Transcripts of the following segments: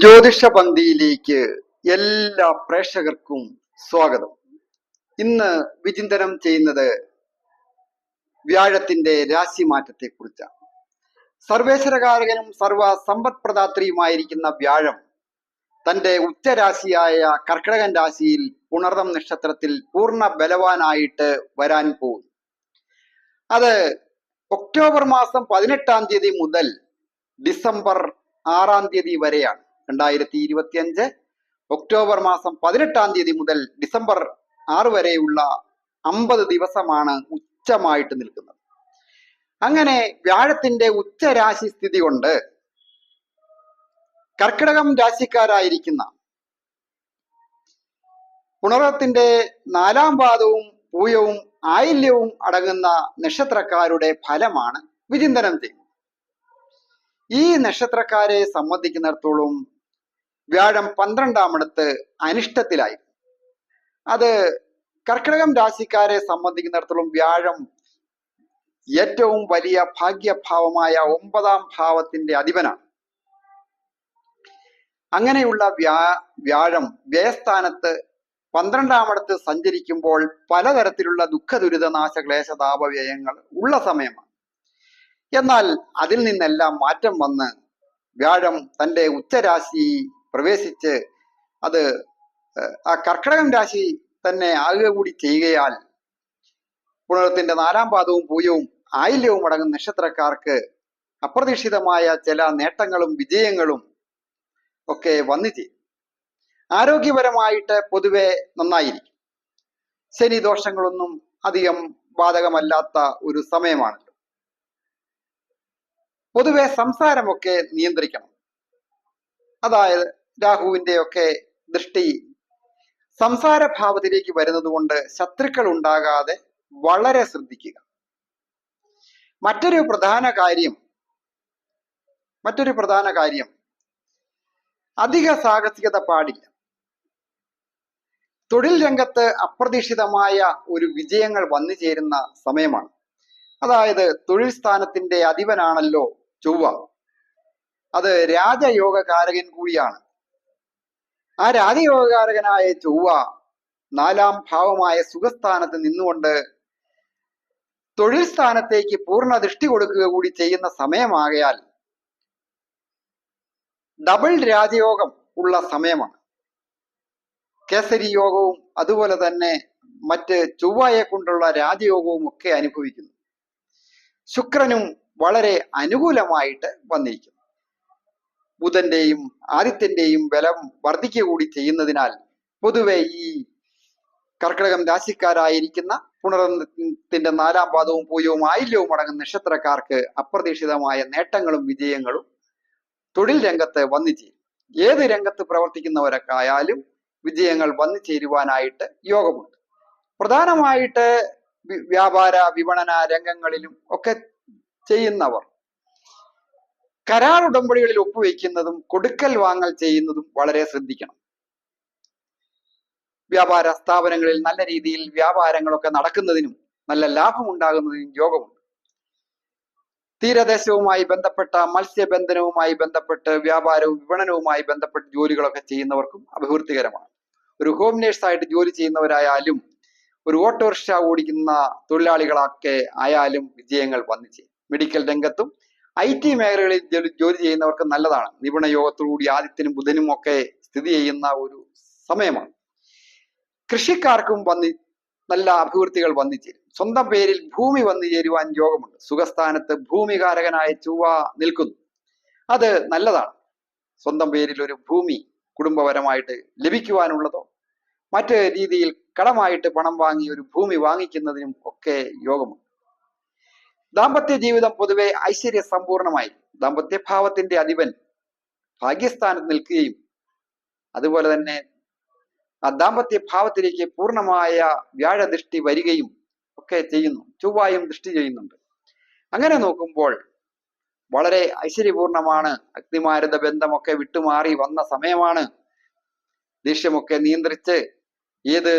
ജ്യോതിഷ പന്തിയിലേക്ക് എല്ലാ പ്രേക്ഷകർക്കും സ്വാഗതം. ഇന്ന് വിചിന്തനം ചെയ്യുന്നത് വ്യാഴത്തിന്റെ രാശിമാറ്റത്തെ കുറിച്ചാണ് സർവേശ്വരകാരകനും സർവ സമ്പത്പ്രദാത്രിയുമായിരിക്കുന്ന വ്യാഴം തന്റെ ഉച്ചരാശിയായ കർക്കിടകൻ രാശിയിൽ പുണർദം നക്ഷത്രത്തിൽ പൂർണ ബലവാനായിട്ട് വരാൻ പോകുന്നു. അത് ഒക്ടോബർ മാസം പതിനെട്ടാം തീയതി മുതൽ ഡിസംബർ ആറാം തീയതി വരെയാണ്. രണ്ടായിരത്തി ഇരുപത്തി അഞ്ച് ഒക്ടോബർ മാസം പതിനെട്ടാം തീയതി മുതൽ ഡിസംബർ ആറ് വരെയുള്ള അമ്പത് ദിവസമാണ് ഉച്ചമായിട്ട് നിൽക്കുന്നത്. അങ്ങനെ വ്യാഴത്തിന്റെ ഉച്ചരാശി സ്ഥിതി കൊണ്ട് കർക്കിടകം രാശിക്കാരായിരിക്കുന്ന പുണറത്തിന്റെ നാലാം പാദവും പൂയവും ആയില്യവും അടങ്ങുന്ന നക്ഷത്രക്കാരുടെ ഫലമാണ് വിചിന്തനം ചെയ്യുന്നത്. ഈ നക്ഷത്രക്കാരെ സംബന്ധിക്കുന്നിടത്തോളം വ്യാഴം പന്ത്രണ്ടാം ഇടത്ത് അനിഷ്ടത്തിലായി. അത് കർക്കിടകം രാശിക്കാരെ സംബന്ധിക്കുന്നിടത്തോളം വ്യാഴം ഏറ്റവും വലിയ ഭാഗ്യഭാവമായ ഒമ്പതാം ഭാവത്തിന്റെ അധിപനാണ്. അങ്ങനെയുള്ള വ്യാ വ്യാഴം വ്യയസ്ഥാനത്ത് പന്ത്രണ്ടാമിടത്ത് സഞ്ചരിക്കുമ്പോൾ പലതരത്തിലുള്ള ദുഃഖ ദുരിതനാശ ക്ലേശ താപവ്യയങ്ങൾ ഉള്ള സമയമാണ്. എന്നാൽ അതിൽ നിന്നെല്ലാം മാറ്റം വന്ന് വ്യാഴം തന്റെ ഉച്ചരാശി പ്രവേശിച്ച് അത് ആ കർക്കടകം രാശി തന്നെ ആകുക കൂടി ചെയ്യുകയാൽ പുണർത്തിന്റെ നാലാം പാദവും പൂയവും ആയില്യവും അടങ്ങുന്ന നക്ഷത്രക്കാർക്ക് അപ്രതീക്ഷിതമായ ചില നേട്ടങ്ങളും വിജയങ്ങളും ഒക്കെ വന്നു ചെയ്യും ആരോഗ്യപരമായിട്ട് പൊതുവെ നന്നായിരിക്കും. ശനി ദോഷങ്ങളൊന്നും അധികം ബാധകമല്ലാത്ത ഒരു സമയമാണല്ലോ. പൊതുവെ സംസാരമൊക്കെ നിയന്ത്രിക്കണം. അതായത് രാഹുവിന്റെ ഒക്കെ ദൃഷ്ടി സംസാര ഭാവത്തിലേക്ക് വരുന്നത് കൊണ്ട് ശത്രുക്കൾ ഉണ്ടാകാതെ വളരെ ശ്രദ്ധിക്കുക. മറ്റൊരു പ്രധാന കാര്യം മറ്റൊരു പ്രധാന കാര്യം അധിക സാഹസികത പാടില്ല. തൊഴിൽ രംഗത്ത് അപ്രതീക്ഷിതമായ ഒരു വിജയങ്ങൾ വന്നു ചേരുന്ന സമയമാണ്. അതായത് തൊഴിൽ സ്ഥാനത്തിന്റെ അധിപനാണല്ലോ ചൊവ്വ. അത് രാജയോഗകാരകൻ കൂടിയാണ്. ആ രാജയോഗകാരകനായ ചൊവ്വ നാലാം ഭാവമായ സുഖസ്ഥാനത്ത് നിന്നുകൊണ്ട് തൊഴിൽ സ്ഥാനത്തേക്ക് പൂർണ ദൃഷ്ടി കൊടുക്കുക കൂടി ചെയ്യുന്ന സമയമാകയാൽ ഡബിൾ രാജയോഗം ഉള്ള സമയമാണ്. കേസരി യോഗവും അതുപോലെ തന്നെ മറ്റ് ചൊവ്വയെ കൊണ്ടുള്ള രാജയോഗവും ഒക്കെ അനുഭവിക്കുന്നു. ശുക്രനും വളരെ അനുകൂലമായിട്ട് വന്നിരിക്കുന്നു. ബുധന്റെയും ആദിത്യന്റെയും ബലം വർദ്ധിക്കുക കൂടി ചെയ്യുന്നതിനാൽ പൊതുവെ ഈ കർക്കിടകം രാശിക്കാരായിരിക്കുന്ന പുണർത്തിന്റെ നാലാം പാദവും പൂയവും ആയില്യവും അടങ്ങുന്ന നക്ഷത്രക്കാർക്ക് അപ്രതീക്ഷിതമായ നേട്ടങ്ങളും വിജയങ്ങളും തൊഴിൽ രംഗത്ത് വന്നു ചേരും. ഏത് രംഗത്ത് പ്രവർത്തിക്കുന്നവരൊക്കെ വിജയങ്ങൾ വന്നു ചേരുവാനായിട്ട് യോഗമുണ്ട്. പ്രധാനമായിട്ട് വ്യാപാര വിപണന രംഗങ്ങളിലും ഒക്കെ ചെയ്യുന്നവർ കരാർ ഉടമ്പടികളിൽ ഒപ്പുവെക്കുന്നതും കൊടുക്കൽ വാങ്ങൽ ചെയ്യുന്നതും വളരെ ശ്രദ്ധിക്കണം. വ്യാപാര സ്ഥാപനങ്ങളിൽ നല്ല രീതിയിൽ വ്യാപാരങ്ങളൊക്കെ നടക്കുന്നതിനും നല്ല ലാഭം ഉണ്ടാകുന്നതിനും യോഗമുണ്ട്. തീരദേശവുമായി ബന്ധപ്പെട്ട മത്സ്യബന്ധനവുമായി ബന്ധപ്പെട്ട് വ്യാപാരവും വിപണനവുമായി ബന്ധപ്പെട്ട് ജോലികളൊക്കെ ചെയ്യുന്നവർക്കും അഭിവൃദ്ധികരമാണ്. ഒരു ഹോം നേഴ്സായിട്ട് ജോലി ചെയ്യുന്നവരായാലും ഒരു ഓട്ടോറിക്ഷ ഓടിക്കുന്ന തൊഴിലാളികളൊക്കെ ആയാലും വിജയങ്ങൾ വന്നിച്ചേ മെഡിക്കൽ രംഗത്തും ഐ ടി മേഖലകളിൽ ജോലി- ചെയ്യുന്നവർക്ക് നല്ലതാണ്. നിപുണ യോഗത്തോടുകൂടി ആദിത്യനും ബുധനും ഒക്കെ സ്ഥിതി ചെയ്യുന്ന ഒരു സമയമാണ്. കൃഷിക്കാർക്കും വന്നി നല്ല അഭിവൃദ്ധികൾ വന്നു ചേരും സ്വന്തം പേരിൽ ഭൂമി വന്നു ചേരുവാൻ യോഗമുണ്ട്. സുഖസ്ഥാനത്ത് ഭൂമികാരകനായ ചൊവ്വ നിൽക്കുന്നു. അത് നല്ലതാണ്. സ്വന്തം പേരിൽ ഒരു ഭൂമി കുടുംബപരമായിട്ട് ലഭിക്കുവാനുള്ളതോ മറ്റ് രീതിയിൽ കടമായിട്ട് പണം വാങ്ങി ഒരു ഭൂമി വാങ്ങിക്കുന്നതിനും ഒക്കെ യോഗമുണ്ട്. ദാമ്പത്യ ജീവിതം പൊതുവെ ഐശ്വര്യ സമ്പൂർണമായി ദാമ്പത്യഭാവത്തിന്റെ അധിപൻ ഭാഗ്യസ്ഥാനത്ത് നിൽക്കുകയും അതുപോലെ തന്നെ ആ ദാമ്പത്യ ഭാവത്തിലേക്ക് പൂർണമായ വ്യാഴദൃഷ്ടി വരികയും ഒക്കെ ചെയ്യുന്നു. ചൊവ്വായും ദൃഷ്ടി ചെയ്യുന്നുണ്ട്. അങ്ങനെ നോക്കുമ്പോൾ വളരെ ഐശ്വര്യപൂർണമാണ്. അഗ്നിമാരുത ബന്ധമൊക്കെ വിട്ടുമാറി വന്ന സമയമാണ് ദേഷ്യമൊക്കെ നിയന്ത്രിച്ച് ഏത്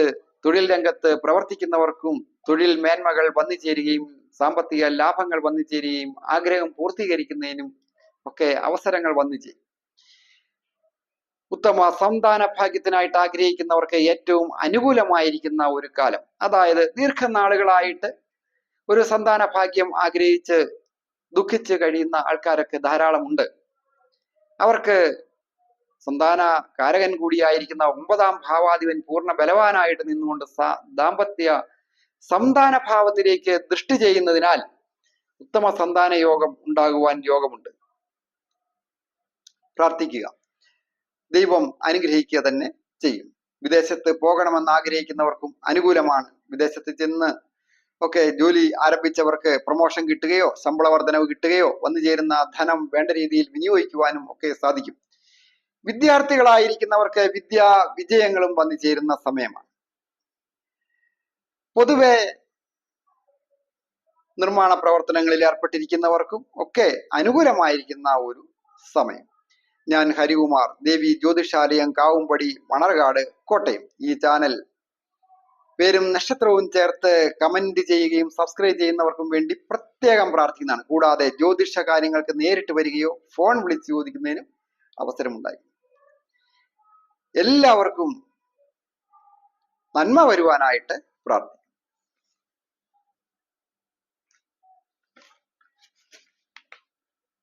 തൊഴിൽ രംഗത്ത് പ്രവർത്തിക്കുന്നവർക്കും തൊഴിൽ മേന്മകൾ വന്നു ചേരുകയും സാമ്പത്തിക ലാഭങ്ങൾ വന്നു ചേരുകയും ആഗ്രഹം പൂർത്തീകരിക്കുന്നതിനും ഒക്കെ അവസരങ്ങൾ വന്നു ചേരും. ഉത്തമ സന്താന ഭാഗ്യത്തിനായിട്ട് ആഗ്രഹിക്കുന്നവർക്ക് ഏറ്റവും അനുകൂലമായിരിക്കുന്ന ഒരു കാലം. അതായത് ദീർഘനാളുകളായിട്ട് ഒരു സന്താന ഭാഗ്യം ആഗ്രഹിച്ച് ദുഃഖിച്ച് കഴിയുന്ന ആൾക്കാരൊക്കെ ധാരാളമുണ്ട്. അവർക്ക് സന്താന കാരകൻ കൂടിയായിരിക്കുന്ന ഒമ്പതാം ഭാവാധിപൻ പൂർണ ബലവാനായിട്ട് നിന്നുകൊണ്ട് ദാമ്പത്യ സന്താന ഭാവത്തിലേക്ക് ദൃഷ്ടി ചെയ്യുന്നതിനാൽ ഉത്തമ സന്താന യോഗം ഉണ്ടാകുവാൻ യോഗമുണ്ട്. പ്രാർത്ഥിക്കുക. ദൈവം അനുഗ്രഹിക്കുക തന്നെ ചെയ്യും. വിദേശത്ത് പോകണമെന്ന് ആഗ്രഹിക്കുന്നവർക്കും അനുകൂലമാണ്. വിദേശത്ത് ചെന്ന് ഒക്കെ ജോലി ആരംഭിച്ചവർക്ക് പ്രൊമോഷൻ കിട്ടുകയോ ശമ്പള വർധനവ് കിട്ടുകയോ വന്നു ചേരുന്ന ധനം വേണ്ട രീതിയിൽ വിനിയോഗിക്കുവാനും ഒക്കെ സാധിക്കും. വിദ്യാർത്ഥികളായിരിക്കുന്നവർക്ക് വിദ്യാ വിജയങ്ങളും വന്നു ചേരുന്ന സമയമാണ്. പൊതുവെ നിർമ്മാണ പ്രവർത്തനങ്ങളിൽ ഏർപ്പെട്ടിരിക്കുന്നവർക്കും ഒക്കെ അനുകൂലമായിരിക്കുന്ന ഒരു സമയം. ഞാൻ ഹരികുമാർ ദേവി ജ്യോതിഷാലയം കാവുംപടി മണർകാട് കോട്ടയം ഈ ചാനൽ പേരും നക്ഷത്രവും ചേർത്ത് കമന്റ് ചെയ്യുകയും സബ്സ്ക്രൈബ് ചെയ്യുന്നവർക്കും വേണ്ടി പ്രത്യേകം പ്രാർത്ഥിക്കുന്നതാണ്. കൂടാതെ ജ്യോതിഷ കാര്യങ്ങൾക്ക് നേരിട്ട് വരികയോ ഫോൺ വിളിച്ച് ചോദിക്കുന്നതിനും അവസരമുണ്ടായി. എല്ലാവർക്കും നന്മ വരുവാനായിട്ട് പ്രാർത്ഥിക്കും